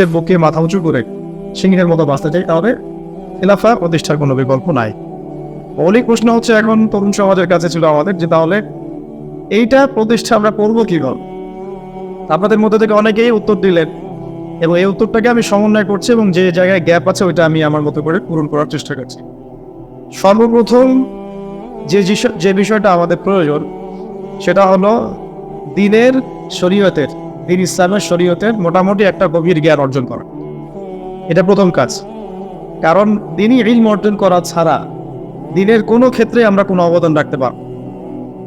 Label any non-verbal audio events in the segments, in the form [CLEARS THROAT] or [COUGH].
সে বুকে মাথা উঁচু করে সিংহের মতো বাঁচতে চাই, তাহলে খেলাফা প্রতিষ্ঠার কোনো বিকল্প নাই। মৌলিক প্রশ্ন হচ্ছে এখন তরুণ সমাজের কাছে ছিল আমাদের যে তাহলে এইটা প্রতিষ্ঠা আমরা করব কীভাবে আপনাদের মধ্যে থেকে অনেকেই উত্তর দিলেন এবং এই উত্তরটাকে আমি সমন্বয় করছি এবং যে জায়গায় গ্যাপ আছে ওইটা আমি আমার মতো করে পূরণ করার চেষ্টা করছি। সর্বপ্রথম যে যে বিষয়টা আমাদের প্রয়োজন, সেটা হলো দিনের শরীয়তের দিন ইসলামের শরীয়তের মোটামুটি একটা গভীর জ্ঞান অর্জন করা। এটা প্রথম কাজ। কারণ দিনই ইলম অর্জন করা ছাড়া দিনের কোনো ক্ষেত্রে আমরা কোনো অবদান রাখতে পারব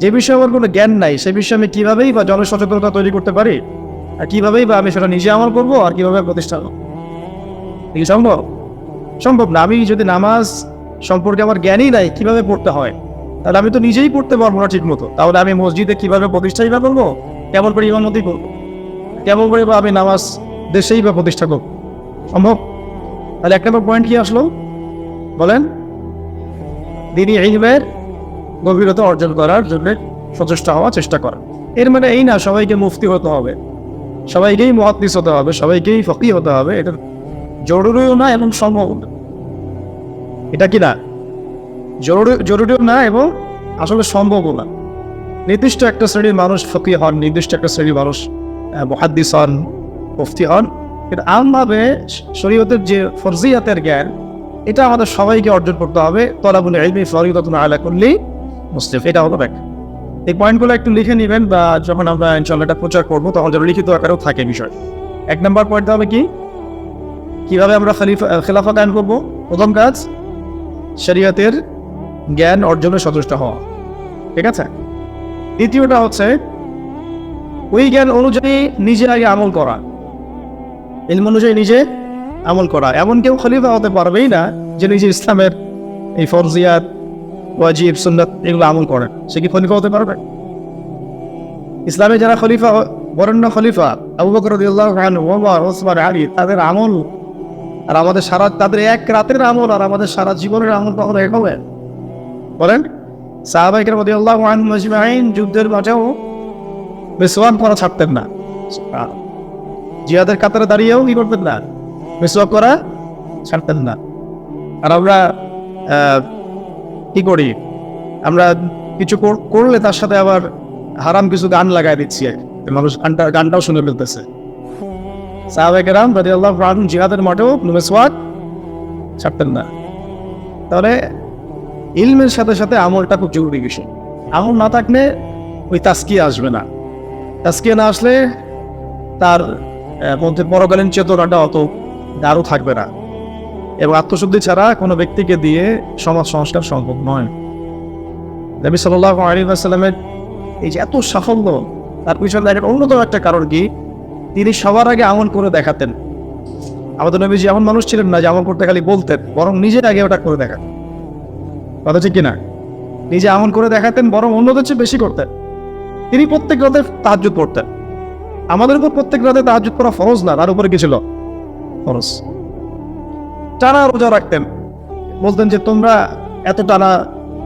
যে বিষয়ে আমার কোনো জ্ঞান নাই, সে বিষয়ে আমি কীভাবেই বা জনসচেতনতা তৈরি করতে পারি, আর কীভাবেই বা আমি সেটা নিজে আমল করব আর কীভাবে প্রতিষ্ঠা কি সম্ভব? সম্ভব না। আমি যদি নামাজ সম্পর্কে আমার জ্ঞানই নাই, কীভাবে পড়তে হয়? তাহলে আমি তো নিজেই পড়তে পারব না ঠিক মতো তাহলে আমি মসজিদে কীভাবে প্রতিষ্ঠাই বা করব? কেমন করে ইমামতি করব? কেমন করে বা আমি নামাজ দেশেই বা প্রতিষ্ঠা করব সম্ভব? তাহলে এক নম্বর পয়েন্ট কি আসলো? বলেন। দিনই ইলমের গভীরতা অর্জন করার জন্য সচেষ্ট হওয়া চেষ্টা করা এর মানে এই না, সবাইকে মুফতি হতে হবে। সবাইকেই মহাদিস হতে হবে, সবাইকেই ফকি হতে হবে, এটা জরুরিও না এবং সম্ভব এটা কি না? জরুরি, জরুরিও না এবং আসলে সম্ভবও না। নির্দিষ্ট একটা শ্রেণির মানুষ ফকি হন, নির্দিষ্ট একটা শ্রেণির মানুষ মহাদ্দিস হন মুফতি হন কিন্তু আমভাবে শরীয়তের যে ফরজিয়াতের জ্ঞান, এটা আমাদের সবাইকে অর্জন করতে হবে। তলাবুল ইলমি ফরিদাতুন আলা কুল্লি মুসলিম। এটা হলো ব্যাখ্যা। এই পয়েন্টগুলো একটু লিখে নেবেন বা যখন আমরা ইনশাল্লাহ এটা প্রচার করব, তখন যেন লিখিত আকারেও থাকে বিষয়। এক নম্বর পয়েন্ট হবে কি? কীভাবে আমরা খালিফা খেলাফা দান করব? প্রথম কাজ, শরীয়তের জ্ঞান অর্জনে সচেষ্ট হওয়া। ঠিক আছে? দ্বিতীয়টা হচ্ছে ওই জ্ঞান অনুযায়ী নিজে আগে আমল করা। ইলম অনুযায়ী নিজে আমল করা। এমন কেউ খলিফা হতে পারবেই না যে নিজে ইসলামের এই ফরজিয়াত, ওয়াজিব, সুন্নত এগুলো আমল করেন সে কি খলিফা হতে পারবে? ইসলামে যারা খলিফা, বরেণ্য খলিফা, আবু বকর ওমর, ওসমান, আলী, তাদের আমল আর আমাদের সারা, তাদের এক রাতের আমল আর আমাদের সারা জীবনের আমল কখনো এক হবে? বলেন। সাহাবাইকের মধ্যে আল্লাহ মজমাইন যুদ্ধের মাঝেও বেসওয়াক করা ছাড়তেন না। জিয়াদের কাতারে দাঁড়িয়েও কি করতেন না? বেসওয়াক করা ছাড়তেন না। আর আমরা কি করি? আমরা কিছু করলে তার সাথে আবার হারাম কিছু গান লাগাই দিচ্ছি। মানুষ গানটা, গানটাও শুনে ফেলতেছে। সাহাবেকেরাম রাজি আল্লাহ জিহাদের মাঠেও মেসওয়াক ছাড়তেন না। তাহলে ইলমের সাথে সাথে আমলটা খুব জরুরি বিষয়। আমল না থাকলে ওই তাস্কিয়া আসবে না। তাস্কিয়া না আসলে তার মধ্যে পরকালীন চেতনাটা অত গাঢ় থাকবে না। এবং আত্মশুদ্ধি ছাড়া কোনো ব্যক্তিকে দিয়ে সমাজ সংস্কার সম্ভব নয়। নবী সাল্লাহ আলী সাল্লামের এই যে এত সাফল্য, তার পিছনে একটা অন্যতম একটা কারণ কি? তিনি সবার আগে আমল করে দেখাতেন। আমাদের নবীজি এমন মানুষ ছিলেন না যে আমল করতে খালি বলতেন, বরং নিজের আগে ওটা করে দেখাতেন। কথা ঠিক কিনা? নিজে আমল করে দেখাতেন, বরং অন্যদের চেয়ে বেশি করতেন। তিনি প্রত্যেক রাতে তাহাজুদ পড়তেন। আমাদের উপর প্রত্যেক রাতে তাহাজুদ করা ফরজ না? তার উপরে কি ছিল? ফরজ। টানা রোজা রাখতেন। বলতেন যে, তোমরা এত টানা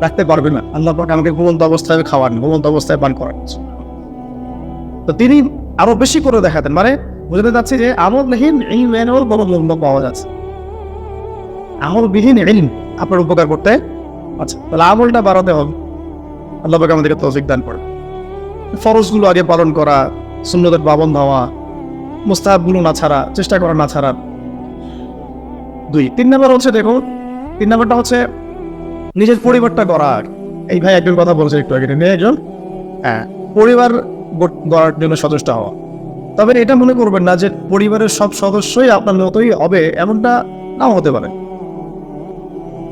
রাখতে পারবে না। আল্লাহ পাক আমাকে ঘুমন্ত অবস্থায় খাওয়ান ঘুমন্ত অবস্থায় পান করান তো তিনি আরও বেশি করে দেখাতেন। মানে বুঝতে যাচ্ছে যে আমলহীন এই ম্যানুয়াল বড় লম্বা পাওয়া যাচ্ছে আমলবিহীন ইলম আপনার উপকার করতে আচ্ছা তাহলে আমলটা বাড়াতে হবে। আল্লাহ পাক আমাদেরকে তৌফিক দান করে ফরজগুলো আগে পালন করা, সুন্নতের পাবন হওয়া, মুস্তাহাবগুলো না ছাড়া, চেষ্টা করা না ছাড়া। দুই, তিন নাম্বার হচ্ছে দেখুন তিন নাম্বারটা হচ্ছে নিজের পরিবারটা করা এই ভাই একজন কথা বলছে একটু আগে একজন হ্যাঁ পরিবার গড়ার জন্য সচেষ্ট হওয়া। তবে এটা মনে করবেন না যে পরিবারের সব সদস্যই আপনার মতোই হবে, এমনটা নাও হতে পারে।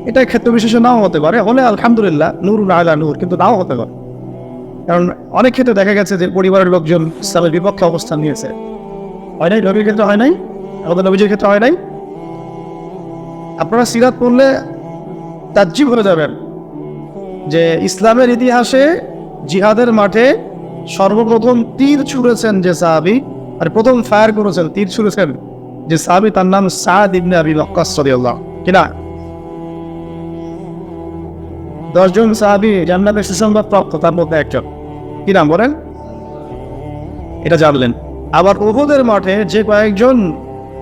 এটা ক্ষেত্র বিশেষে নাও হতে পারে। হলে আলহামদুলিল্লাহ নূর আলা নূর, কিন্তু নাও হতে পারে। কারণ অনেক ক্ষেত্রে দেখা গেছে যে পরিবারের লোকজন ইসলামের বিপক্ষে অবস্থান নিয়েছে। হয় নাই? নবীর ক্ষেত্রে হয় নাই? আমাদের নবীজির ক্ষেত্রে হয় নাই? আপনারা সিরাত পড়লে তাজ্জিব হয়ে যাবেন যে ইসলামের ইতিহাসে জিহাদের মাঠে সর্বপ্রথম তীর ছুঁড়েছেন যে সাহাবি আর প্রথম ফায়ার করেছেন, তীর ছুঁড়েছেন যে সাহাবি, তার নাম সাদ ইবনে আবি ওয়াক্কাস রাদিয়াল্লাহু কিনা দশজন সাহাবি জান্নাতের সুসংবাদ প্রাপ্ত, তার মধ্যে একজন। কি নাম বলেন? এটা জানলেন। আবার উহুদের মাঠে যে কয়েকজন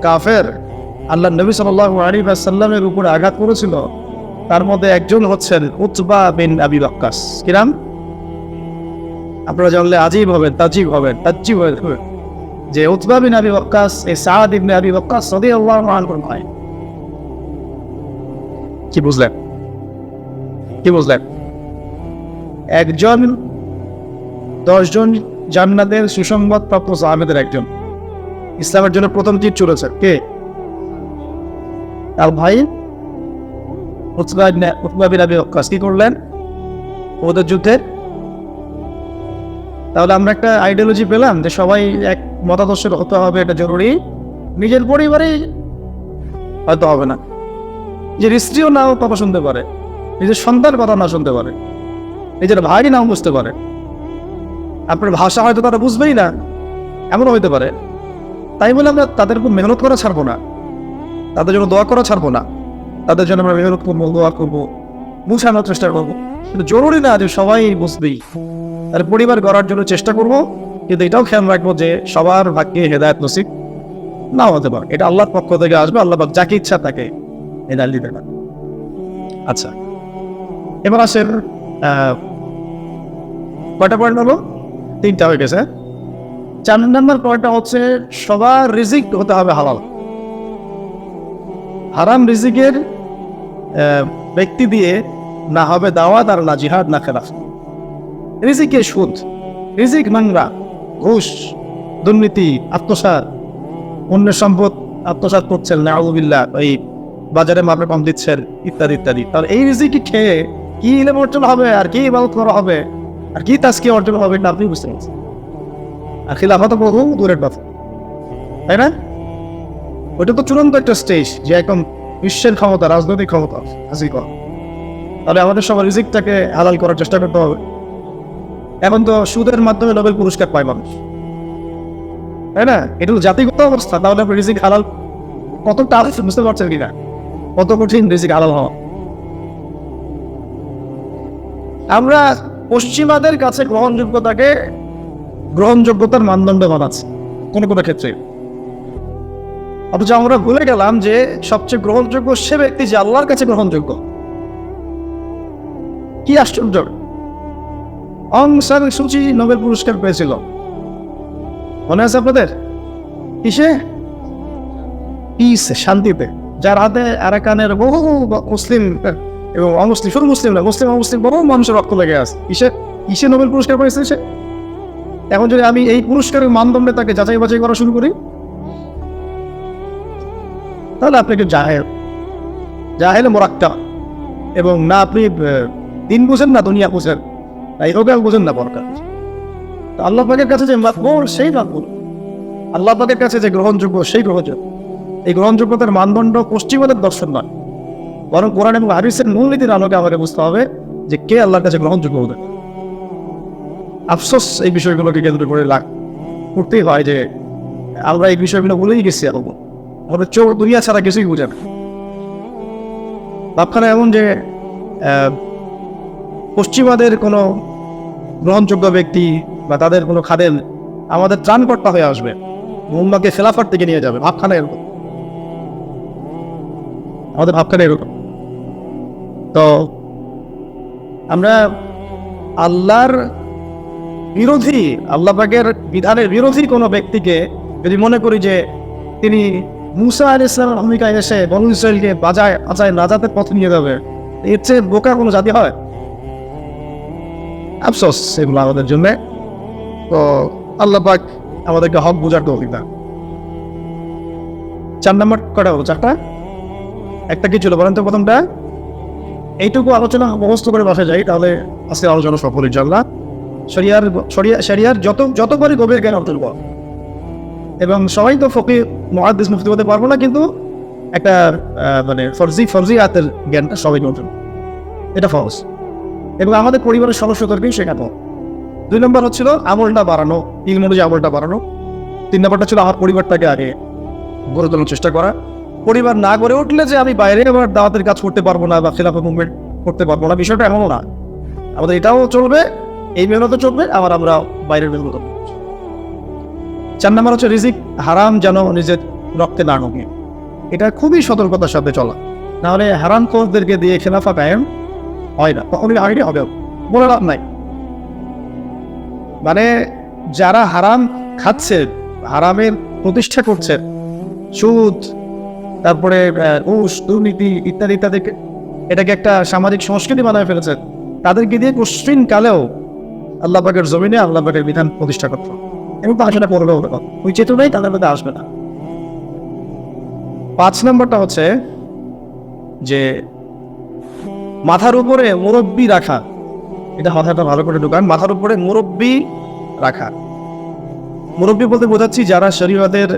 কাফের আল্লাহ নবী সাল্লাহ আলী সাল্লামের উপরে আঘাত করেছিল, তার মধ্যে একজন হচ্ছেন উতবা বিন আবি বাক্কাস কিরাম আপনারা জানলে আজিব হবেন, তাজিব হবেন তাজিব হবেন যে উতবা বিন আবি বাক্কাস এই সাদ ইবনে আবি বাক্কাস সদি আল্লাহ ভাই কি বুঝলেন? কি বুঝলেন? একজন দশজন জান্নাতের সুসংবাদ প্রাপ্ত সাহাবেদের একজন। ইসলামের জন্য প্রথম তীর চলেছে কে? তার ভাই কি করলেন? ওদের যুদ্ধে। তাহলে আমরা একটা আইডিওলজি পেলাম যে সবাই এক মতাদর্শের হতে হবে, এটা জরুরি। নিজের পরিবারেই হয়তো হবে না। নিজের স্ত্রীও নাও কথা শুনতে পারে। নিজের সন্তান কথা না শুনতে পারে। নিজের ভাই নাও বুঝতে পারে। আপনার ভাষা হয়তো তারা বুঝবেই না। এমনও হইতে পারে। তাই বলে আমরা তাদের উপর মেহনত করা ছাড়বো না। তাদের জন্য দোয়া করা ছাড়বো না। তাদের জন্য আমরা মেহনত করব, দোয়া করব, বুঝানোর চেষ্টা করব। কিন্তু জরুরি না যে সবাই বুঝবেই। তার পরিবার গড়ার জন্য চেষ্টা করব। কিন্তু এটাও খেয়াল রাখব যে সবার ভাগ্যে হেদায়ত নসিব নাও হতে পারে। এটা আল্লাহর পক্ষ থেকে আসবে, আল্লাহ যাকে ইচ্ছা তাকে হেদায়ত দিতে পারে। আচ্ছা। এবার আসেন কয়টা পয়েন্ট হলো তিনটা হয়ে গেছে। চার নম্বর পয়েন্টটা হচ্ছে সবার রিজিক হতে হবে হালাল। হারাম রিজিকের ব্যক্তি দিয়ে না হবে দাওয়াত আর না জিহাদ না খেলাফ রিজিকে সুদ, রিজিক মাংরা ঘুষ, দুর্নীতি, আত্মসাৎ অন্যের সম্পদ আত্মসাৎ করছেন নাউবিল্লাহ এই বাজারে মাপে কম দিচ্ছেন, ইত্যাদি ইত্যাদি। তাহলে এই রিজিকে খেয়ে কি ইলেম অর্জন হবে আর কি ইবাদত করা হবে? আর কি তাজকে অর্জন হবে এটা আপনি বুঝতে পারছেন। আর খিলাফত বহু দূরের কথা। তাই না? ওইটা তো চূড়ান্ত একটা স্টেজ যে একদম বিশ্বের ক্ষমতা, রাজনৈতিক ক্ষমতা হাসিল করা। তাহলে আমাদের সবার রিজিকটাকে হালাল করার চেষ্টা করতে হবে। এখন তো সুদের মাধ্যমে নোবেল পুরস্কার পায় মানুষ। তাই না? এটা তো জাতিগত অবস্থা, তাহলে আপনি রিজিক হালাল কত টাফ বুঝতে পারছেন কিনা? কত কঠিন রিজিক হালাল হওয়া। আমরা পশ্চিমাদের কাছে গ্রহণযোগ্যতাকে গ্রহণযোগ্যতার মানদণ্ড বানাচ্ছি কোনো কোনো ক্ষেত্রে। অথচ আমরা ভুলে গেলাম যে সবচেয়ে গ্রহণযোগ্য সে ব্যক্তি যে আল্লাহর কাছে গ্রহণযোগ্য। কি আশ্চর্য। অং সান সুচি নোবেল পুরস্কার পেয়েছিল। মনে আছে আপনাদের? কিসে? পিস শান্তিতে। যার হাতে আরাকানের বহু মুসলিম এবং অমুসলিম, শুধু মুসলিম না, মুসলিম অমুসলিম বহু মানুষের রক্ত লেগে আছে। কিসে কিসে নোবেল পুরস্কার পেয়েছে সে এখন যদি আমি এই পুরস্কারের মানদণ্ডে তাকে যাচাই বাছাই করা শুরু করি, তাহলে আপনি একটু জাহেল। জাহেলে মোরাক্কা। এবং না আপনি দিন বুঝেন না, দুনিয়া বুঝেন। না ইহকাল বুঝেন না পরকাল তো আল্লাহ পাকের কাছে যে মাকবুল, সেই মাকবুল। আল্লাহ পাকের কাছে যে গ্রহণযোগ্য, সেই গ্রহণযোগ্য। এই গ্রহণযোগ্যতার মানদণ্ড পশ্চিমাদের দর্শন নয়। বরং কোরআন এবং হারিসের মূলনীতির আলোকে আমাকে বুঝতে হবে যে কে আল্লাহর কাছে গ্রহণযোগ্য হতে। আফসোস এই বিষয়গুলোকে কেন্দ্র করে লাগ, করতেই হয় যে আমরা এই বিষয়গুলো ভুলেই গেছি এখন আমাদের চোখ দুনিয়া ছাড়া কিছুই বুঝে না। ভাবখানা এমন যে পশ্চিমাদের কোনো গ্রহণযোগ্য ব্যক্তি বা তাদের কোনো খাদেল আমাদের ত্রাণকর্তা হয়ে আসবে মুম্বাকে খেলাফার থেকে নিয়ে যাবে। ভাবখানা এরকম। আমাদের ভাবখানা এরকম। তো আমরা আল্লাহর বিরোধী, আল্লাহ পাকের বিধানের বিরোধী কোনো ব্যক্তিকে যদি মনে করি যে তিনি মুসা আল ইসলামের ভূমিকায় এসে বনু ইসরায়েলকে বাজায় আজায় নাজাতের পথে নিয়ে যাবে, এর চেয়ে বোকা কোনো জাতি হয়? আফসোস, এগুলো আমাদের জন্য। তো আল্লাহ পাক আমাদেরকে হক বোঝার তৌফিক দান। চার নম্বর কটা হলো চারটা? একটা কি ছিল বলেন তো প্রথমটা? এইটুকু আলোচনা মুখস্থ করে বসে যাই, তাহলে আজকে আলোচনা সফল ইনশাল্লাহ শরিয়ার, শরিয়া, শরিয়ার যত, যতবারই গভীর জ্ঞান অর্জন কর। এবং সবাই তো ফকি মহাদিস মুফতি হতে পারব না, কিন্তু একটা মানে ফরজি ফরজি আতের জ্ঞানটা সবাই অর্জন এটা ফরজ। এবং আমাদের পরিবারের সদস্যদেরকেই শেখানো দুই নম্বর হচ্ছিল আমলটা বাড়ানো তিন অনুযায়ী আমলটা বাড়ানো। তিন নম্বরটা ছিল আমার পরিবারটাকে আগে গড়ে তোলার চেষ্টা করা। পরিবার না গড়ে উঠলে যে আমি বাইরে আবার দাওয়াতের কাজ করতে পারব না বা খেলাফা মুভমেন্ট করতে পারব না, বিষয়টা এমনও না। আমাদের এটাও চলবে, এই মেহনতও চলবে, আবার আমরা বাইরের মেহনত চার নম্বর হচ্ছে রিজিক, হারাম যেন নিজের রক্তে না ঢোকে। এটা খুবই সতর্কতার সাথে চলা। নাহলে হারাম কোচদেরকে দিয়ে খেলাফা কায়েম হয় না। কখনই আগে হবে। বলে লাভ নাই। মানে যারা হারাম খাচ্ছে, হারামের প্রতিষ্ঠা করছে, সুদ তারপরে ঘুষ দুর্নীতি ইত্যাদি ইত্যাদিকে এটাকে একটা সামাজিক সংস্কৃতি বানায় ফেলেছে। তাদেরকে দিয়ে কোশ্চিন কালেও আল্লাহ পাকের জমিনে আল্লাহ পাকের বিধান প্রতিষ্ঠা করতে। এবং তা সেটা ওটা ওই চেতনাই তাদের মধ্যে আসবে না। পাঁচ নম্বরটা হচ্ছে যে, মাথার উপরে মুরব্বি রাখা। এটা মাথাটা ভালো করে ঢুকান। মাথার উপরে মুরব্বি রাখা। মুরব্বী বলতে বোঝাচ্ছি যারা শরীয়তের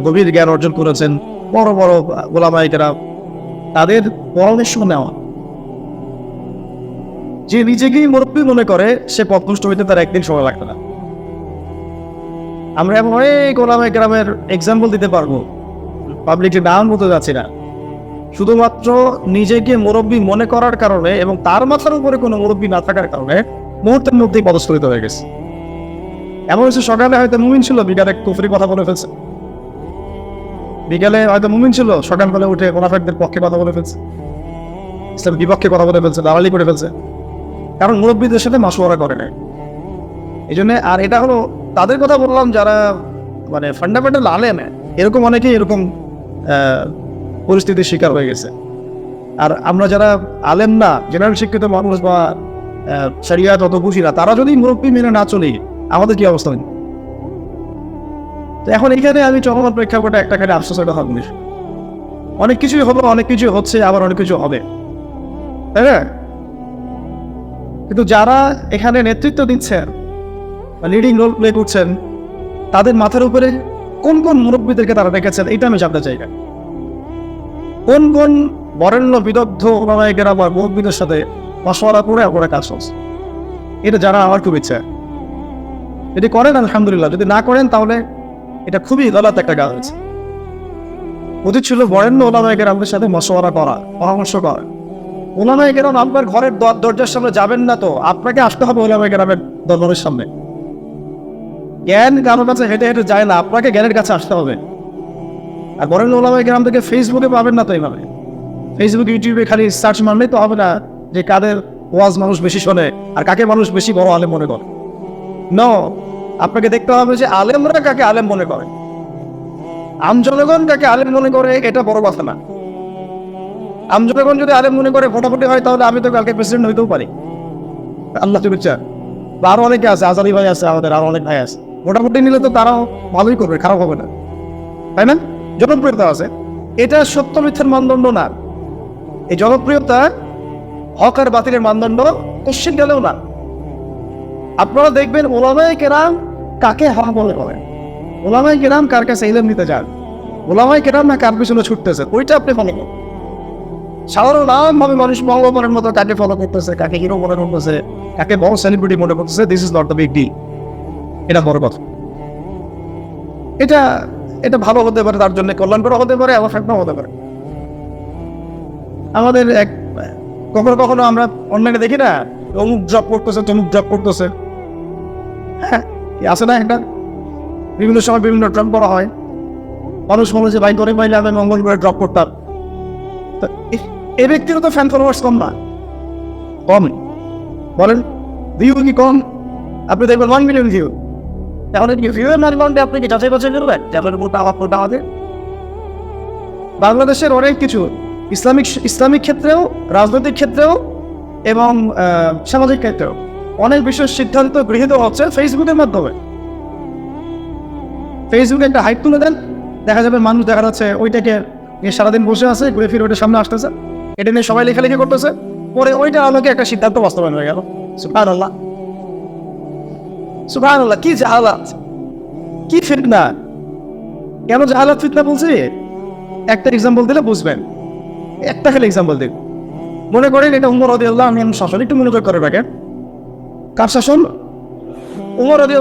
গভীর জ্ঞান অর্জন করেছেন বড় বড় গোলামাইকেরা তাদের পরামর্শ নেওয়া। যে নিজেকেই মুরব্বী মনে করে, সে পথভ্রষ্ট হইতে তার একদিন সময় লাগবে না। আমরা এমন অনেক গোলামাই গ্রামের এক্সাম্পল দিতে পারব। পাবলিকলি নাম বলতে যাচ্ছি না। শুধুমাত্র নিজেকে মুরব্বী মনে করার কারণে এবং তার মাথার উপরে কোনো মুরব্বী না থাকার কারণে মুহূর্তের মধ্যেই পদস্খলিত হয়ে গেছে। এমন হচ্ছে সকালে হয়তো মুমিন ছিল, বিকালে কুফরি কথা বলে ফেলছে। বিকালে হয়তো মুমিন ছিল সকালবেলা উঠে মোনাফেকদের পক্ষে কথা বলে ফেলছে। ইসলাম বিপক্ষে কথা বলে ফেলছে, দালালি করে ফেলছে। কারণ মুরব্বীদের সাথে মাসোয়ারা করে নাই। এই জন্য আর এটা হলো, তাদের কথা বললাম যারা মানে ফান্ডামেন্টাল আলেম, এরকম অনেকেই এরকম পরিস্থিতির শিকার হয়ে গেছে। আর আমরা যারা আলেম না জেনারেল শিক্ষিত মানুষ বা সারিয়াত অত বুঝি না, তারা যদি মুরব্বী মেনে না চলি, আমাদের কি অবস্থা? তো এখন এখানে আমি চলমান প্রেক্ষাপটে একটা খালি আফসোস একটা হবে অনেক কিছুই হলো অনেক কিছু হচ্ছে, আবার অনেক কিছু হবে। তাই না? কিন্তু যারা এখানে নেতৃত্ব দিচ্ছেন বা লিডিং রোল প্লে করছেন, তাদের মাথার উপরে কোন কোন মুরব্বীদেরকে তারা রেখেছেন, এটা আমি জানতে চাই কোন কোন বরেণ্য, বিদগ্ধ ওলামায়িকেরা বা মুরব্বীদের সাথে মশওয়ারা করে করে কাজ চলছে এটা যারা আমার খুব ইচ্ছা। যদি করেন, আলহামদুলিল্লাহ। যদি না করেন, তাহলে এটা খুবই গলত একটা কাজ উচিত ছিল বরেণ্য ওলামায়িকের আমাদের সাথে মশওয়ারা করা, পরামর্শ করা। ওলামায়িকেরা আপনার ঘরের দর- দরজার সামনে যাবেন না তো, আপনাকে আসতে হবে ওলামায়িকের দরবারের সামনে। জ্ঞান কারোর কাছে হেঁটে হেঁটে যায় না, আপনাকে জ্ঞানের কাছে আসতে হবে। আর বরেণ্য ওলামাই গ্রাম থেকে ফেসবুকে পাবেন না তো এইভাবে। ফেসবুক ইউটিউবে খালি সার্চ মারলেই তো হবে না যে কাদের ওয়াজ মানুষ বেশি শোনে আর কাকে মানুষ বেশি বড় আলেম মনে করে। ন আপনাকে দেখতে হবে যে আলেমরা কাকে আলেম মনে করে? আম জনগণ কাকে আলেম মনে করে, এটা বড় কথা না। আম জনগণ যদি আলেম মনে করে, ফটাফটি হয়, তাহলে আমি তো কালকে প্রেসিডেন্ট হইতেও পারি। আল্লাহ তুমি বা আরও অনেকে আছে, আজাদি ভাই আছে আমাদের, আরও অনেক ভাই আছে। মোটামুটি নিলে তো তারাও ভালোই করবে, খারাপ হবে না। তাই না? জনপ্রিয়তা আছে। এটা সত্য মিথ্যার মানদণ্ড না। এই জনপ্রিয়তা হক আর বাতিলের মানদণ্ড কোশ্চিন গেলেও না। আপনারা দেখবেন ওলামাই কেরাম কাকে হক মনে করেন? ওলামাই কেরাম কার কাছে ইলেম নিতে যান? ওলামাই কেরাম না কার পিছনে ছুটতেছে? ওইটা আপনি ফলো করেন। সাধারণ ভাবে মানুষ মঙ্গলবারের মতো কাকে ফলো করতেছে, কাকে হিরো মনে করতেছে, কাকে বড় সেলিব্রিটি মনে করতেছে this is not the big deal এটা বড় কথা। এটা এটা ভালো হতে পারে, তার জন্য কল্যাণকর হতে পারে, আবার ফ্যাক্টর হতে পারে। আমাদের এক, কখনো কখনো আমরা অনলাইনে দেখি না, অমুক জব করতেছে, তমুক জব করতেছে। হ্যাঁ আছে না একটা বিভিন্ন সময় বিভিন্ন ট্রাম করা হয়। মানুষ মনে হচ্ছে ভাই করে পাইলে আমি মঙ্গল করে ড্রপ করতাম এ- ব্যক্তিরও তো ফ্যান ফলোয়ার্স কম না। কম বলেন ভিউ কি কম? আপনি দেখবেন ওয়ান মিলিয়ন ভিউ তাহলে কি ভিউ এর মানদণ্ডে আপনি কি যাচাই বাছাই করবেন? মোটা আমাদের? বাংলাদেশের অনেক কিছু, ইসলামিক ইসলামিক ক্ষেত্রেও, রাজনৈতিক ক্ষেত্রেও এবং সামাজিক ক্ষেত্রেও। অনেক বিশেষ সিদ্ধান্ত গৃহীত হচ্ছে ফেসবুকের মাধ্যমে। ফেসবুকে একটা হাইট তুলে দেন। দেখা যাবে মানুষ দেখা যাচ্ছে ওইটাকে সারাদিন বসে আছে, ঘুরে ফিরে ওইটা সামনে আসতেছে। এটা নিয়ে সবাই লেখালেখি করতেছে। পরে ওইটা আমাকে একটা সিদ্ধান্ত বাস্তবায়ন হয়ে গেল। সুফান আল্লাহ সুফান আল্লাহ কি জাহালাত? কি ফিতনা? কেন জাহালাত ফিতনা বলছি? একটা এক্সাম্পল দিলে বুঝবেন। একটা খালি এক্সাম্পল দিন মনে করেন এটা উমর রদি আল্লাহ আমি শাসন, একটু মনে করে রাখেন কার শাসন? উমর রদি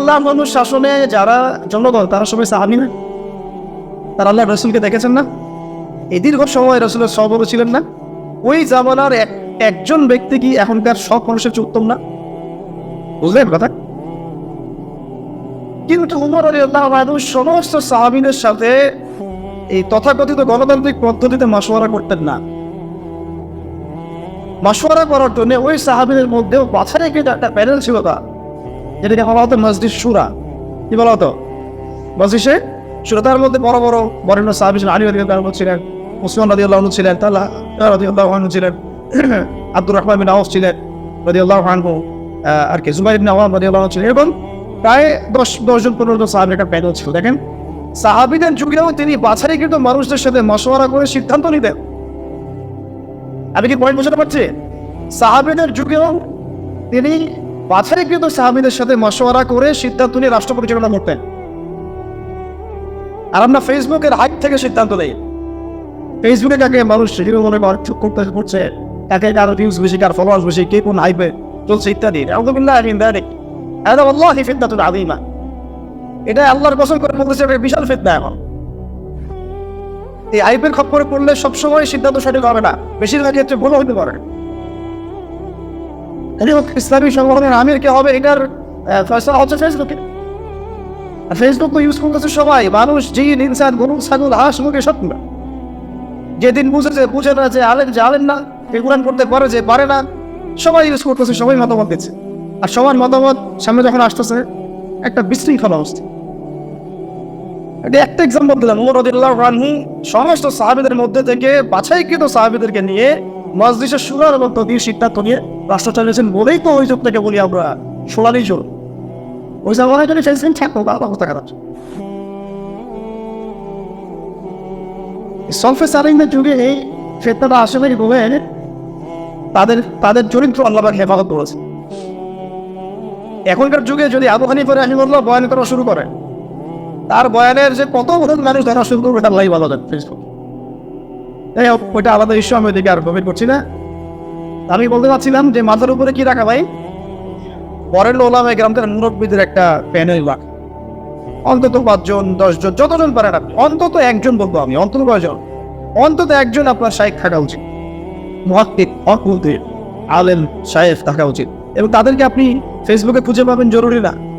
শাসনে যারা জনগণ, তারা সবাই সাহাবি না? তারা আল্লাহ রসুলকে দেখেছেন না? এই দীর্ঘ সময় রসুলের সহবত ছিলেন না? ওই জামানার একজন ব্যক্তি কি এখনকার সব মানুষের চেয়ে উত্তম না? বুঝলেন কথা? কিন্তু উমর আলী আল্লাহ সমস্ত সাহাবিদের সাথে এই তথাকথিত গণতান্ত্রিক পদ্ধতিতে মাসোয়ারা করতেন না। মাসোয়ারা করার জন্য ওই সাহাবিদের মধ্যেও বাছা রেখে যে একটা প্যানেল ছিল তা। যেটাকে বলা হতো মসজিদ সুরা। কি বলা হতো? মসজিদে সুরতার মধ্যে বড় বড় বরেণ্য সাহাবি ছিলেন, আলী রাদিয়াল্লাহু ছিলেন, উসমান রাদিয়াল্লাহু আনহু ছিলেন তাল্লাহ রাদিয়াল্লাহু আনহু ছিলেন, [CLEARS THROAT] আব্দুর রহমান বিন ছিলেন রাদিয়াল্লাহু আনহু আর কি, জুবাইর ইবনে আওয়াম রাদিয়াল্লাহু ছিলেন। এবং প্রায় দশ দশজন পনেরো জন সাহাবির একটা প্যানেল ছিল। দেখেন, সাহাবিদের যুগেও তিনি বাছাই কিন্তু মানুষদের সাথে মশওয়ারা করে সিদ্ধান্ত নিতেন। আমি কি পয়েন্ট বুঝতে পারছি? সাহাবিদের যুগেও তিনি বাছাইকৃত সাহাবিদের সাথে মশওয়ারা করে সিদ্ধান্ত নিয়ে রাষ্ট্র পরিচালনা করতেন। আর আমরা ফেসবুকের হাইট থেকে সিদ্ধান্ত নেই। ফেসবুকে কাকে মানুষ হিরো মনে করতে করছে। কাকে কার ভিউজ বেশি, কার ফলোয়ার্স বেশি, কে কোন হাইপে চলছে ইত্যাদি। আলহামদুলিল্লাহ আমিন দারিক আল্লাহ ফিতনাতুল আযীমা। এটা আল্লাহর কসম করে বলতেছে বিশাল ফিতনা এখন। এই আইপের খপ্পরে পড়লে সবসময় সিদ্ধান্ত সঠিক হবে না। বেশিরভাগ ক্ষেত্রে ভুল হতে পারে। ইসলামী সংগঠনের আমির কে হবে এটার ফয়সালা হচ্ছে ফেসবুকে ফেসবুক তো ইউজ করতেছে সবাই, মানুষ, জিন, ইনসান, গরু, ছাগল, হাঁস মুখে যেদিন বুঝেছে বুঝে না যে আলেন যে আলেন না এগুলান করতে পারে যে পারে না, সবাই ইউজ করতেছে, সবাই মতামত দিচ্ছে। আর সবার মতামত সামনে যখন আসতেছে, একটা বিশৃঙ্খলা অবস্থা। এটা একটা এক্সাম্পল দিলাম, উমর রদিল্লাহ রানহু সমস্ত সাহাবিদের মধ্যে থেকে বাছাইকৃত সাহাবিদেরকে নিয়ে মসজিদের সুরার মধ্য দিয়ে সিদ্ধান্ত নিয়ে রাষ্ট্র চালিয়েছেন বলেই তো ওই থেকে বলি আমরা, সোনালি যুগ ওই জামানায় যদি ফেলছেন থাকব বাবা অবস্থা খারাপ সলফে সারিংদের যুগে এই ফেতনাটা আসলে বলে তাদের তাদের চরিত্র আল্লাহ হেফাজত করেছে এখনকার যুগে যদি আবু হানিফা রাহিমুল্লাহ বয়ান করা শুরু করে তার বয়ানের যে কত কত মানুষ দেখা শুরু করবে লাই ভালো যাবে ফেসবুক যাই ওইটা আলাদা ইস্যু আমি ওইদিকে আর গভীর করছি না। আমি বলতে চাচ্ছিলাম যে, মাথার উপরে কি রাখা ভাই? পরের ওলামে গ্রামদের মুরব্বীদের একটা প্যানেল রাখা অন্তত পাঁচজন, দশজন, যতজন পারেন আপনি, অন্তত একজন বলব আমি, অন্তত কয়জন? অন্তত একজন আপনার শাইখ থাকা উচিত। মহাত্মিক বলতে আলেম শায়েফ থাকা উচিত। এবং তাদেরকে আপনি ফেসবুকে খুঁজে পাবেন জরুরি না।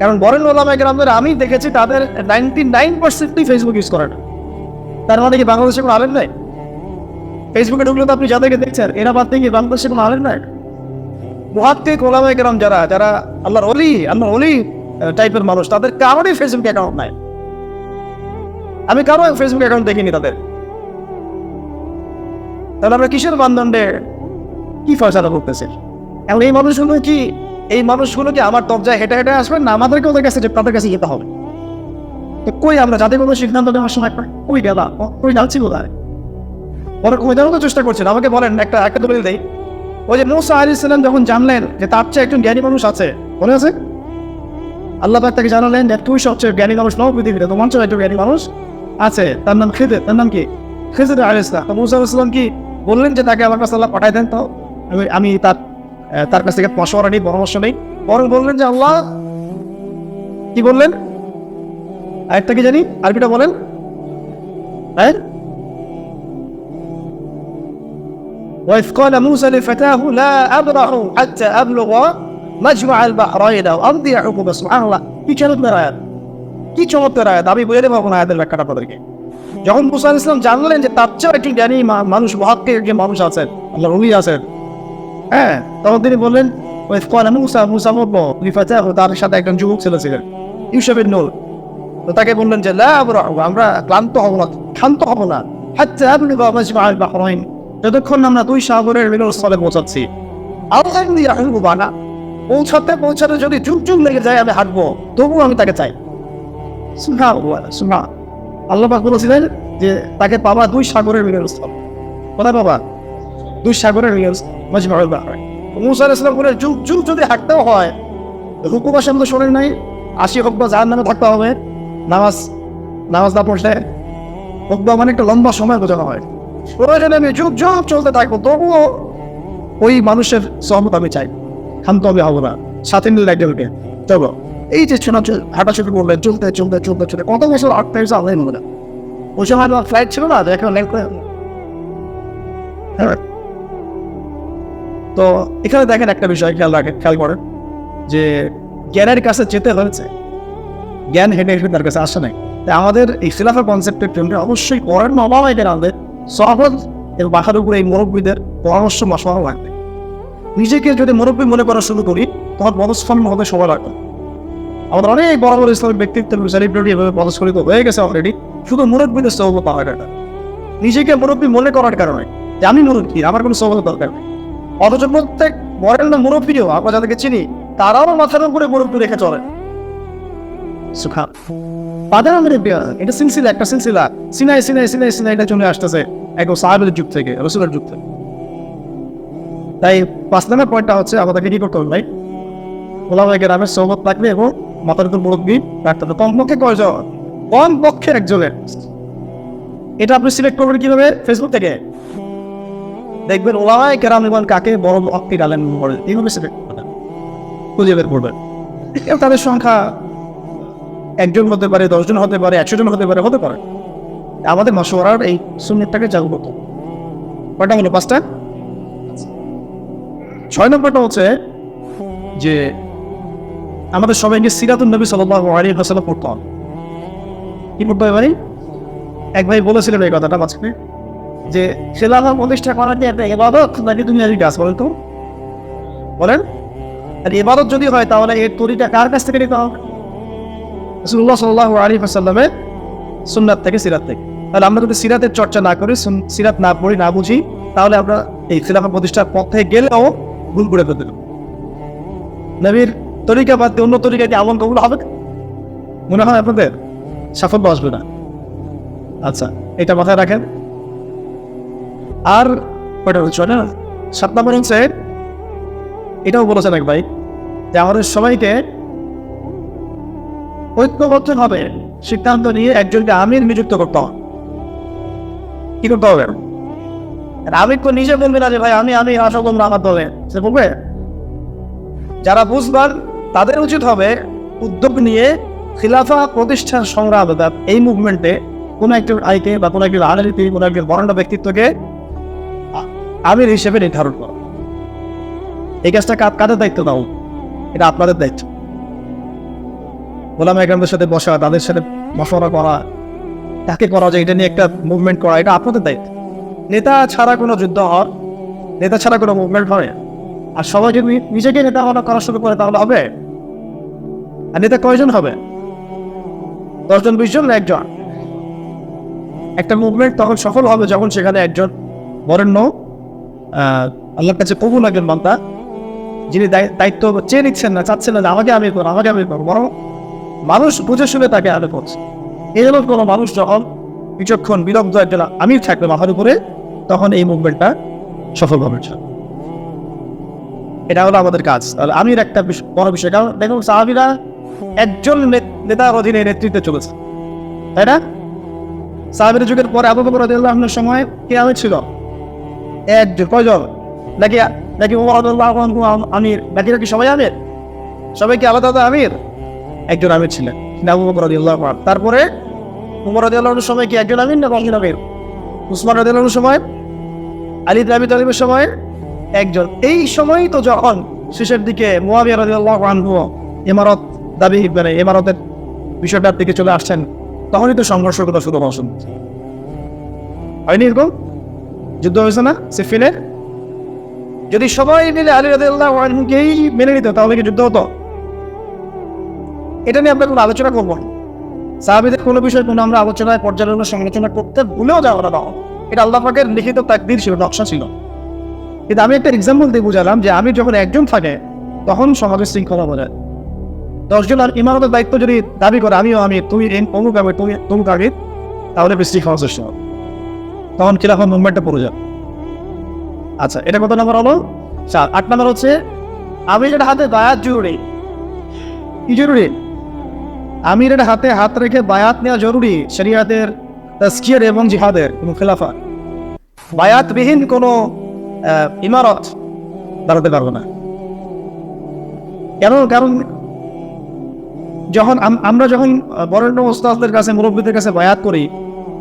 কারণ বরেন ওলামা গ্রামের আমি দেখেছি তাদের নাইনটি নাইন পার্সেন্টই ফেসবুক ইউজ করে না। তার মানে কি বাংলাদেশে কোনো আলেম নাই? ফেসবুকে ঢুকলে তো আপনি যাদেরকে দেখছেন, এরা বাদ দিয়ে বাংলাদেশে কোনো আলেম নাই? মহাত্মিক ওলামা গ্রাম যারা যারা আল্লাহর অলি আল্লাহর অলি টাইপের মানুষ, তাদের কারোরই ফেসবুক অ্যাকাউন্ট নাই। আমি কারও ফেসবুক অ্যাকাউন্ট দেখিনি তাদের। তাহলে আমরা কিসের মানদণ্ডে কি ফয়সালা করতেছে? এখন এই মানুষগুলো কি এই মানুষগুলো কি আমার দরজায় হেঁটে হেঁটে আসবেন না আমাদেরকে ওদের কাছে তাদের কাছে যেতে হবে। কই আমরা? যাতে কোনো সিদ্ধান্ত নেওয়ার সময়? কই গেলা? কই যাচ্ছি কোথায়? ওরা কই তো চেষ্টা করছেন। আমাকে বলেন, একটা একটা দলিল দেই। ওই যে মুসা আলী ইসলাম যখন জানলেন যে তার চেয়ে একজন জ্ঞানী মানুষ আছে, মনে আছে? আল্লাহ পাক তাকে জানালেন যে তুই সবচেয়ে জ্ঞানী মানুষ নও পৃথিবীতে, তোমার চেয়ে একজন জ্ঞানী মানুষ আছে। তার নাম খেদের। তার নাম কি? খেজুর আলী ইসলাম তো মুসা আলাইহিস সালাম কি বললেন যে তাকে আমার কাছে আল্লাহ পাঠাই দেন? তো আমি তার তার কাছ থেকে মশওয়ারা নেই পরামর্শ নেই বরং বললেন যে আল্লাহ কি বললেন আরেকটা কি জানি আরবিটা বলেন হ্যাঁ وإذ قال موسى لفتاه لا أبرح حتى أبلغ مجمع البحرين أو أمضي حقوق سبحان الله কি চমৎকার আয়াত কি চমৎকার আয়াত আমি বলে পাবো না আয়াতের ব্যাখ্যাটা আপনাদেরকে যখন মুসা আলাইহিস ইসলাম জানলেন যে তার চেয়েও একজন জ্ঞানী মা- মানুষ মহাত্মে একজন মানুষ আছেন আল্লাহ রুলি আছেন হ্যাঁ তখন তিনি বললেন, ওই কলা মুসা মুসা বলব লিফাতাহ তার সাথে একজন যুবক ছেলে ছিলেন ইউসুফের নূর। তো তাকে বললেন যে আমরা ক্লান্ত হব না, ক্ষান্ত হব না। আবলুগা মাজমাআল বাহরাইন। যতক্ষণ আমরা দুই সাগরের মিলনস্থলে পৌঁছাচ্ছি আল্লাহ ইয়াহুবু বানা। পৌঁছাতে পৌঁছাতে যদি যুগ যুগ লেগে যায়, আমি হাঁটবো। তবুও আমি তাকে চাই। সুবহানাল্লাহ, সুবহান। আল্লাহ পাক বলেছিলেন যে, তাকে পাবা দুই সাগরের মিলনস্থল। কোথায় পাবা? দুই সাগরের মিলনস্থল। মাজমাউল বাহরাইন মুসা আলাইহিস বলে যুগ যুগ যদি হাঁটতেও হয় হুকুম আসে তো শোনেন নাই। আশি হোক বা যার নামে থাকতে হবে। নামাজ নামাজ না পড়লে হোক বা মানে একটা লম্বা সময় বোঝানো হয়। প্রয়োজনে আমি যুগ যুগ চলতে থাকব, তবুও ওই মানুষের সহমত আমি চাই। ক্ষান্ত হবে হব না। সাথে মিলে লাগবে ওকে চলো, এই যে ছোনা হাঁটা শুরু করলেন, চলতে চলতে চলতে চলতে। কত বছর আট তারিখ আল্লাহ মনে ওই সময় ফ্লাইট ছিল না এখন লেট হ্যাঁ। তো এখানে দেখেন একটা বিষয় খেয়াল রাখেন খেয়াল করেন যে জ্ঞানের কাছে যেতে হয়েছে জ্ঞান হেঁটে হেঁটে তার কাছে আসে নাই। তাই আমাদের এই খিলাফা কনসেপ্টের প্রেমটা অবশ্যই পরের নবাবাইদের আমাদের সহজ এবং বাসার উপরে এই মুরব্বীদের পরামর্শ মশওয়ারা লাগবে। নিজেকে যদি মুরব্বী মনে করা শুরু করি, তখন পদস্ফলন হবে সময় লাগবে আমাদের অনেক বড় বড় ইসলামিক ব্যক্তিত্ব সেলিব্রিটি এভাবে পদস্খলিত হয়ে গেছে অলরেডি শুধু মুরব্বীদের সৌভ পাওয়ার এটা নিজেকে মুরব্বী মনে করার কারণে। যে আমি মুরব্বী, আমার কোনো সৌভ দরকার নেই। অথচ প্রত্যেক বরেন না মুরব্বীও আমরা যাদেরকে চিনি, তারাও মাথার উপরে মুরব্বী রেখে চলে। এটা সিলসিলা একটা সিলসিলা সিনাই সিনাই সিনাই সিনাই এটা চলে আসতেছে একদম সাহেবের যুগ থেকে, রসুলের যুগ থেকে। তাই পাঁচ পয়েন্টটা হচ্ছে কি করতে হবে ভাই? ওলামাই গ্রামের থাকবে এবং মাথার উপর মুরব্বী রাখতে হবে। কমপক্ষে কয়জন? কম পক্ষে একজনের। এটা আপনি সিলেক্ট করবেন কীভাবে? ফেসবুক থেকে। দেখবেন ওলামাই গ্রাম এবং কাকে বড় অক্তি ডালেন করে এইভাবে করবেন খুঁজে বের করবেন। তাদের সংখ্যা একজন হতে পারে, দশজন হতে পারে, একশো জন হতে পারে হতে পারে। আমাদের মশওয়ারার এই সুন্নিতটাকে করতে কয়টা হলো পাঁচটা? ছয় নম্বরটা হচ্ছে যে আমাদের সবাইকে সিরাতুল নবী সাল্লাহ আলী হাসাল্লাম পড়তে হবে। কি পড়তে হবে ভাই এক ভাই বলেছিলেন এই কথাটা মাঝখানে। যে খেলাফা প্রতিষ্ঠা করার যে একটা এবাদত নাকি আজকে গাছ বলেন তো। বলেন? আর এবাদত যদি হয়, তাহলে এর তরিটা কার কাছ থেকে নিতে হবে? রসুল্লাহ সাল্লাহ আলী হাসাল্লামের সুন্নাত থেকে, সিরাত থেকে। তাহলে আমরা যদি সিরাতের চর্চা না করি সিরাত না পড়ি, না বুঝি, তাহলে আমরা এই খিলাফা প্রতিষ্ঠার পথে গেলেও ভুল করে ফেলতে। নবীর তরিকা বাদ দিয়ে অন্য তরিকা দিয়ে আমল কবুল হবে মনে হয় আপনাদের? সাফল্য আসবে না। আচ্ছা এটা মাথায় রাখেন। আর কয়টা হচ্ছে না? সাত নম্বর হচ্ছে, এটাও বলেছেন এক ভাই, যে আমাদের সবাইকে ঐক্যবদ্ধ হবে সিদ্ধান্ত নিয়ে একজনকে আমির নিযুক্ত করতে হবে। কি করতে হবে? আমির তো নিজে বলবে না যে ভাই, আমি আমি আশা করব আমার দলে। সে বলবে, যারা বুঝবার তাদের উচিত হবে উদ্যোগ নিয়ে খিলাফা প্রতিষ্ঠান সংগ্রাম এই মুভমেন্টে কোনো একটি আইকে বা কোনো একটি রাজনীতি কোনো একটি বর্ণ ব্যক্তিত্বকে আমির হিসেবে নির্ধারণ করা। এই কাজটা কাদের দায়িত্ব দাও এটা আপনাদের দায়িত্ব। গোলাম একরামদের সাথে বসা, তাদের সাথে মশওয়ারা করা কাকে করা যায় এটা নিয়ে একটা মুভমেন্ট করা, এটা আপনাদের দায়িত্ব। নেতা ছাড়া কোনো যুদ্ধ হয় নেতা ছাড়া কোনো মুভমেন্ট হয় আর সবাই যদি নিজেকে নেতা হওয়া করা শুরু করে তাহলে হবে? আর নেতা কয়জন হবে? দশজন, বিশজন না একজন? একটা মুভমেন্ট তখন সফল হবে যখন সেখানে একজন বরেণ্য আল্লাহর কাছে কবুল একজন মান্তা যিনি দায়িত্ব চেয়ে নিচ্ছেন না, চাচ্ছেন না আমাকে আমি করো আমাকে আমি করো বরং মানুষ বুঝে শুনে তাকে আলো করছে। এই জন্য কোনো মানুষ যখন বিচক্ষণ বিলব্ধ একজন আমির থাকবে মাথার উপরে, তখন এই মুভমেন্টটা সফল হবে এটা হলো আমাদের কাজ। তাহলে আমির একটা বড় বিষয়, কারণ দেখুন সাহাবিরা একজন নেতার অধীনে নেতৃত্বে চলেছে। তাই না? সাহাবির যুগের পরে আবু বকর রাদিয়াল্লাহু আনহুর সময় কে ছিল। একজন কয়জন? নাকি নাকি আমির? নাকি নাকি সবাই আমির? সবাই কি আলাদা আলাদা আমির? একজন আমির ছিলেন বকর তারপরে উমর রাদিয়াল্লাহু সময় কি একজন আমির না কয়েকজন আমির উসমান রাদিয়াল্লাহু সময়, আলী আবি তালিবের সময় একজন। এই সময় তো যখন শেষের দিকে মুয়াবিয়া রাদিয়াল্লাহু আনহু ইমারত, দাবি মানে ইমারতের বিষয়টার দিকে চলে আসছেন, তখনই তো সংঘর্ষের কথা শুরু হওয়া হয়েছে। হয়নি এরকম? যুদ্ধ হয়েছে না? সিফিনের যদি সবাই মিলে আলী আনহুকেই মেনে নিত, তাহলে কি যুদ্ধ হতো? এটা নিয়ে আমরা কোনো আলোচনা করব না। সাহাবিদের কোনো বিষয় কোনো আমরা আলোচনায়, পর্যালোচনা, সমালোচনা করতে ভুলেও যাব না। এটা আল্লাহ পাকের লিখিত তাকদির ছিল, নকশা ছিল। কিন্তু আমি একটা এক্সাম্পল দিয়ে বুঝালাম যে আমি যখন একজন থাকে, তখন সমাজের শৃঙ্খলা বোঝায় দশজন আর ইমারতের দায়িত্ব যদি দাবি করে, আমিও আমি তুমি অমুক তুমি তমুক আগে তাহলে বিশৃঙ্খলা সৃষ্টি হবে। তখন খিলাফা মুভমেন্টটা পড়ে যাবে আচ্ছা এটা কত নম্বর হলো? চার। আট নম্বর হচ্ছে, আমি যেটা হাতে বায়াত জরুরি। কি জরুরি? আমির হাতে হাত রেখে বায়াত নেওয়া জরুরি, শরিয়াতের তাস্কিয়ার এবং জিহাদের এবং খেলাফা বায়াতবিহীন কোনো ইমারত দাঁড়াতে পারব না। কেন? কারণ যখন আম- আমরা যখন বরেণ্য ওস্তাদদের কাছে, মুরব্বীদের কাছে বায়াত করি,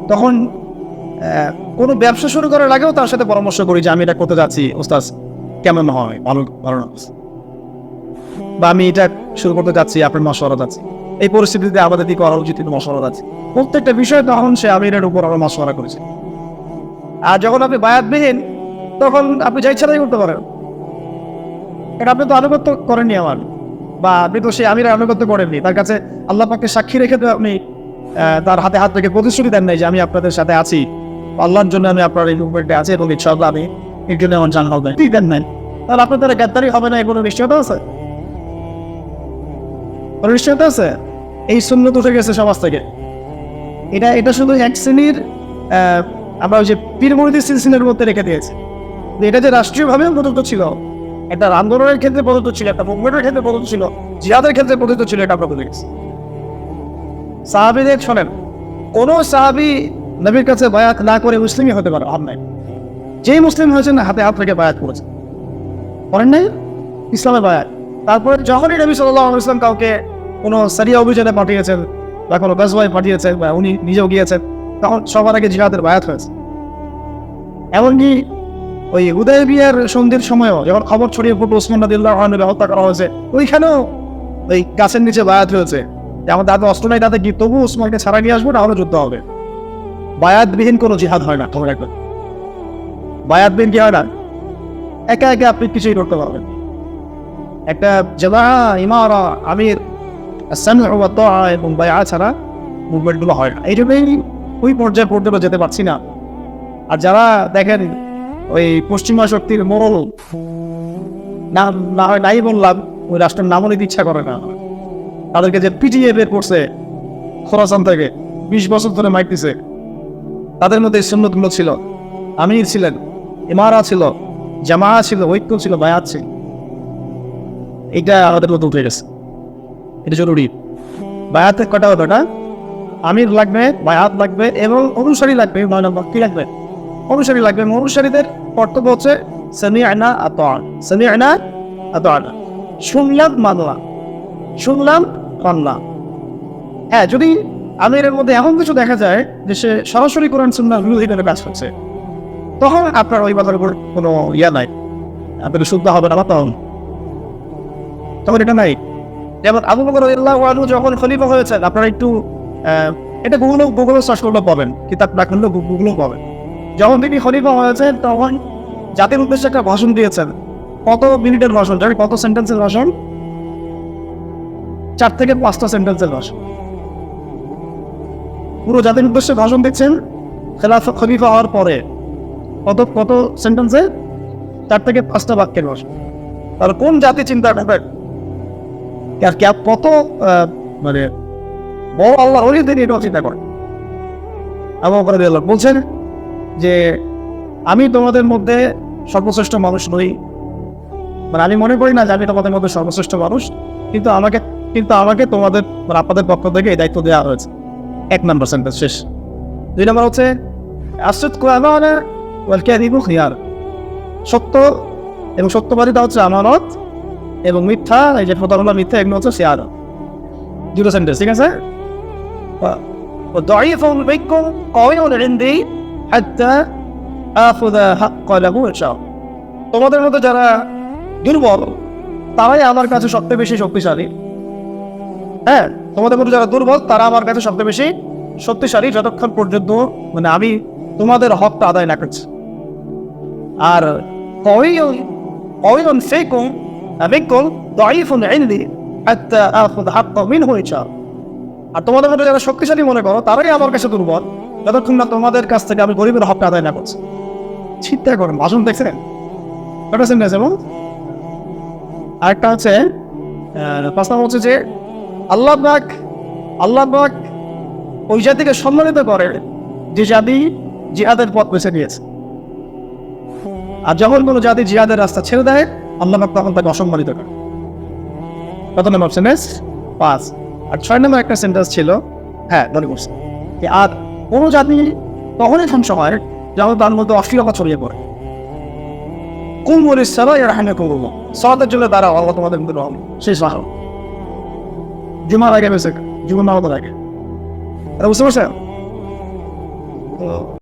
তখন কোনো ব্যবসা শুরু করার আগেও তার সাথে পরামর্শ করি যে আমি এটা করতে যাচ্ছি। ওস্তাদ, কেমন হয়? ভালো ভালো না বা আমি এটা শুরু করতে যাচ্ছি, আপনার মশওয়ারা যাচ্ছি এই পরিস্থিতিতে আমাদের দিকে করা উচিত? মশলা আছে। প্রত্যেকটা বিষয় তখন সে আমিরের উপর আমরা মশলা করেছে। আর যখন আপনি বায়াতবিহীন তখন আপনি যা ইচ্ছা তাই করতে পারেন। এটা আপনি তো আনুগত্য করেননি আমার। বা আপনি তো সেই আমিরের আনুগত্য করেননি। তার কাছে আল্লাহ পাককে সাক্ষী রেখে তো আপনি তার হাতে হাত রেখে প্রতিশ্রুতি দেন নাই যে আমি আপনাদের সাথে আছি। আল্লাহর জন্য আমি আপনার এই মুভমেন্টে আছি এবং ইনশাআল্লাহ আমি এর জন্য আমার জান হবে। ঠিক দেন তাহলে আপনার দ্বারা গ্রেপ্তারি হবে না কোনো নিশ্চয়তা আছে? নিশ্চয়তা আছে? এই শূন্য উঠে গেছে সমাজ থেকে। এটা এটা শুধু এক শ্রেণির আমরা ওই যে পীরমরিদি সিলসিলের মধ্যে রেখে দিয়েছি। এটা যে রাষ্ট্রীয়ভাবে প্রদত্ত ছিল একটা আন্দোলনের ক্ষেত্রে প্রদত্ত ছিল, একটা মুভমেন্টের ক্ষেত্রে প্রদত্ত ছিল, জিহাদের ক্ষেত্রে প্রদত্ত ছিল, এটা আমরা ভুলে গেছি। সাহাবিদের শোনেন, কোনো সাহাবি নবীর কাছে বায়াত না করে মুসলিমই হতে পারে হাত নাই যেই মুসলিম হয়েছেন, হাতে হাত রেখে বায়াত করেছে করেন নাই? ইসলামের বায়াত। তারপরে যখনই নবী সাল্লাহ ইসলাম কাউকে কোনো সারিয়া অভিযানে পাঠিয়েছেন, বা কোনো বেসবাই পাঠিয়েছেন, বা উনি নিজেও গিয়েছেন, তখন সবার আগে জিহাদের বায়াত হয়েছে। এমনকি ওই উদয় বিয়ার সন্ধির সময়ও যখন খবর ছড়িয়ে পড়ল ওসমান নাদিল্লাহ হত্যা করা হয়েছে, ওইখানেও ওই গাছের নিচে বায়াত হয়েছে। যে আমার দাদা অস্ত্র নাই, তাতে কি তবু ওসমানকে ছাড়া নিয়ে আসব, না তাহলে যুদ্ধ হবে? বায়াতবিহীন কোনো জিহাদ হয় না খবর রাখবেন। বায়াতবিহীন কি হয় না? একা একা আপনি কিছুই করতে পারবেন একটা জেলা ইমারা, আমির এবং বায়া ছাড়া মুভমেন্টগুলো হয় না। এই জন্যই ওই পর্যায়ে পর্যন্ত যেতে পারছি না। আর যারা দেখেন ওই পশ্চিমা শক্তির মোড়ল না না হয় নাই বললাম, ওই রাষ্ট্রের নামও নিতে ইচ্ছা করে না। তাদেরকে যে পিটিএ বের করছে, খোরাসান থেকে, বিশ বছর ধরে মাইতেছে তাদের মধ্যে সুন্নতগুলো ছিল। আমির ছিলেন, ইমারা ছিল জামা ছিল, ঐক্য ছিল, বায়াত ছিল। এটা আমাদের মধ্যে উঠে গেছে। এটা জরুরি। বায়াতে কটা হতো না আমির লাগবে, বায়াত লাগবে এবং অনুসারী লাগবে কি লাগবে? অনুসারী লাগবে। এবং অনুসারীদের কর্তব্য হচ্ছে সেমি আয়না আত সেমি আয়না আত আনা শুনলাম মানলাম শুনলাম মানলাম হ্যাঁ যদি আমিরের মধ্যে এমন কিছু দেখা যায় যে সে সরাসরি কোরআন, সুন্নাহ বিরোধী ভাবে কাজ করছে। তখন আপনার ওই কথার উপর কোনো ইয়া নাই। আপনার শুদ্ধ হবে না তখন। তখন এটা নাই। যেমন আবু বকর আনহু যখন খলিফা হয়েছেন, আপনারা একটু এটা গুগল গুগল সার্চ করলে পাবেন, কিতাব না করলে গুগলও পাবেন। যখন তিনি খলিফা হয়েছেন, তখন জাতির উদ্দেশ্যে একটা ভাষণ দিয়েছেন। কত মিনিটের ভাষণ কত সেন্টেন্সের ভাষণ? চার থেকে পাঁচটা সেন্টেন্সের ভাষণ। পুরো জাতির উদ্দেশ্যে ভাষণ দিচ্ছেন খেলাফ খলিফা হওয়ার পরে। কত কত সেন্টেন্সে চার থেকে পাঁচটা বাক্যের ভাষণ। তাহলে কোন জাতি চিন্তা আর কে কত মানে বড় আল্লাহ ওই দিন এটাও চিন্তা করেন আবু বকর আনহু বলছেন যে, আমি তোমাদের মধ্যে সর্বশ্রেষ্ঠ মানুষ নই। মানে আমি মনে করি না যে আমি তোমাদের মধ্যে সর্বশ্রেষ্ঠ মানুষ, কিন্তু আমাকে কিন্তু আমাকে তোমাদের মানে আপনাদের পক্ষ থেকে এই দায়িত্ব দেওয়া হয়েছে। এক নম্বর সেন্টেন্স শেষ দুই নম্বর হচ্ছে আসুদ কোয়ামানা ওয়াল কাযিবু খিয়ার সত্য এবং সত্যবাদিতা হচ্ছে আমানত এবং মিথ্যা এই যে প্রতারণা মিথ্যা এগুলো হচ্ছে শেয়ার দুটো সেন্টেন্স ঠিক আছে وضعيف منكم قوي عندي حتى آخذ حق له إن شاء الله তোমাদের মধ্যে যারা দুর্বল তারাই আমার কাছে সবচেয়ে বেশি শক্তিশালী হ্যাঁ তোমাদের মধ্যে যারা দুর্বল, তারা আমার কাছে সবচেয়ে বেশি শক্তিশালী যতক্ষণ পর্যন্ত মানে আমি তোমাদের হকটা আদায় না করছি। আর কয়ন সেই কম বিকল দাইফুন ইনদি, আত্তা আখুদ হাক্ক মিন হয়েছা আর তোমাদের মধ্যে যারা শক্তিশালী মনে করো, তারাই আমার কাছে দুর্বল, যতক্ষণ না তোমাদের কাছ থেকে আমি গরিবের হকটা আদায় না করছি। চিন্তা করেন, ভাষণ দেখছেন? কটা সেন্টেন্স এবং আরেকটা হচ্ছে পাঁচ নম্বর হচ্ছে যে আল্লাহ পাক আল্লাহ পাক ওই জাতিকে সম্মানিত করে যে জাতি জিহাদের পথ বেছে নিয়েছে। আর যখন কোনো জাতি জিহাদের রাস্তা ছেড়ে দেয়, আল্লাহ পাক তখন তাকে অসম্মানিত করে। কত নম্বর সেন্টেন্স পাঁচ। আর ছয় নম্বর একটা সেন্টেন্স ছিল হ্যাঁ মনে করছি আর কোনো জাতি তখনই ধ্বংস হয় যখন তার মধ্যে অশ্লীলতা ছড়িয়ে পড়ে। কুমুর ইসারা এর হানে কুমুর সলাতের জন্য দাঁড়াও, আল্লাহ তোমাদের মধ্যে রহম। শেষ জুমার আগে বেসে জুমার নামাজের আগে বুঝতে পারছেন?